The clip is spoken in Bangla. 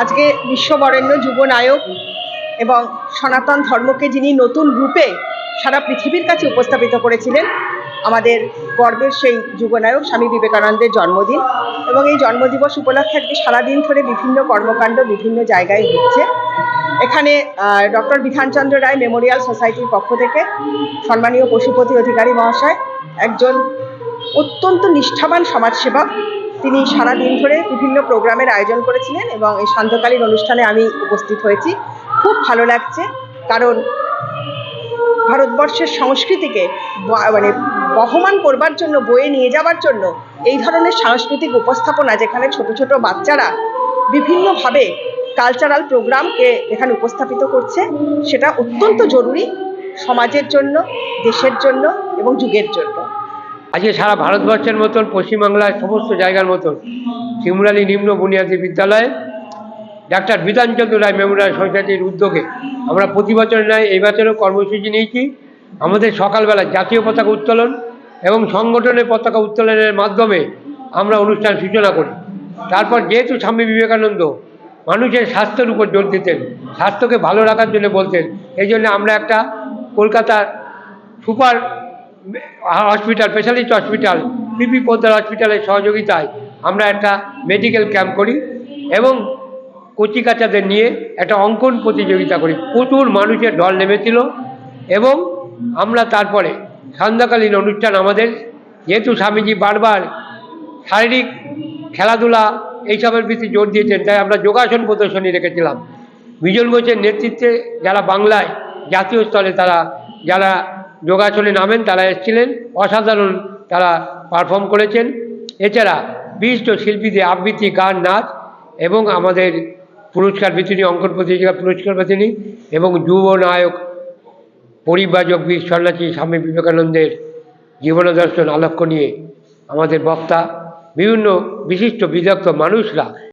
আজকে বিশ্ববরেণ্য যুব নায়ক এবং সনাতন ধর্মকে যিনি নতুন রূপে সারা পৃথিবীর কাছে উপস্থাপিত করেছিলেন, আমাদের গর্বের সেই যুবনায়ক স্বামী বিবেকানন্দের জন্মদিন এবং এই জন্মদিবস উপলক্ষে আজকে সারাদিন ধরে বিভিন্ন কর্মকাণ্ড বিভিন্ন জায়গায় হচ্ছে। এখানে ডক্টর বিধানচন্দ্র রায় মেমোরিয়াল সোসাইটির পক্ষ থেকে সম্মানীয় পশুপতি অধিকারী মহাশয়, একজন অত্যন্ত নিষ্ঠাবান সমাজসেবক তিনি সারা দিন ধরে বিভিন্ন প্রোগ্রামের আয়োজন করেছিলেন এবং এই সান্ধ্যকালীন অনুষ্ঠানে আমি উপস্থিত হয়েছি। খুব ভালো লাগছে, কারণ ভারতবর্ষের সংস্কৃতিকে মানে বহমান করবার জন্য, বয়ে নিয়ে যাওয়ার জন্য এই ধরনের সাংস্কৃতিক উপস্থাপনা যেখানে ছোট ছোট বাচ্চারা বিভিন্নভাবে কালচারাল প্রোগ্রামকে এখানে উপস্থাপিত করছে, সেটা অত্যন্ত জরুরি সমাজের জন্য, দেশের জন্য এবং যুগের জন্য। আজকে সারা ভারতবর্ষের মতন, পশ্চিমবাংলার সমস্ত জায়গার মতন, শিমুরালী নিম্ন বুনিয়াদী বিদ্যালয়ে, ডাক্তার বিধানচন্দ্র রায় মেমোরিয়াল সোসাইটির উদ্যোগে আমরা প্রতি বছর নয় এই বছরও কর্মসূচি নিয়েছি। আমাদের সকালবেলা জাতীয় পতাকা উত্তোলন এবং সংগঠনের পতাকা উত্তোলনের মাধ্যমে আমরা অনুষ্ঠান সূচনা করি। তারপর যেহেতু স্বামী বিবেকানন্দ মানুষের স্বাস্থ্যের উপর জোর দিতেন, স্বাস্থ্যকে ভালো রাখার জন্য বলতেন, এই জন্য আমরা একটা কলকাতার super hospital specialist hospital PP Poddar হসপিটালের সহযোগিতায় আমরা একটা মেডিকেল ক্যাম্প করি এবং কচিকাচাদের নিয়ে একটা অঙ্কন প্রতিযোগিতা করি। প্রচুর মানুষের ঢল নেমেছিল এবং আমরা তারপরে সন্ধ্যাকালীন অনুষ্ঠান আমাদের, যেহেতু স্বামীজি বারবার শারীরিক খেলাধুলা এইসবের প্রতি জোর দিয়েছেন, তাই আমরা যোগাসন প্রদর্শনী রেখেছিলাম। বিজন ঘোষের নেতৃত্বে যারা বাংলায় জাতীয় স্তরে তারা, যারা যোগাসনে নামেন, তারা এসেছিলেন। অসাধারণ তারা পারফর্ম করেছেন। এছাড়া বিশিষ্ট শিল্পীদের আবৃত্তি, গান, নাচ এবং আমাদের পুরস্কার বিতরণী, অঙ্কন প্রতিযোগিতা পুরস্কার বিতরণী এবং যুব নায়ক, পরিব্রাজক বীর সন্ন্যাসী স্বামী বিবেকানন্দের জীবনদর্শন আলোক্য নিয়ে আমাদের বক্তা, বিভিন্ন বিশিষ্ট বিদগ্ধ মানুষরা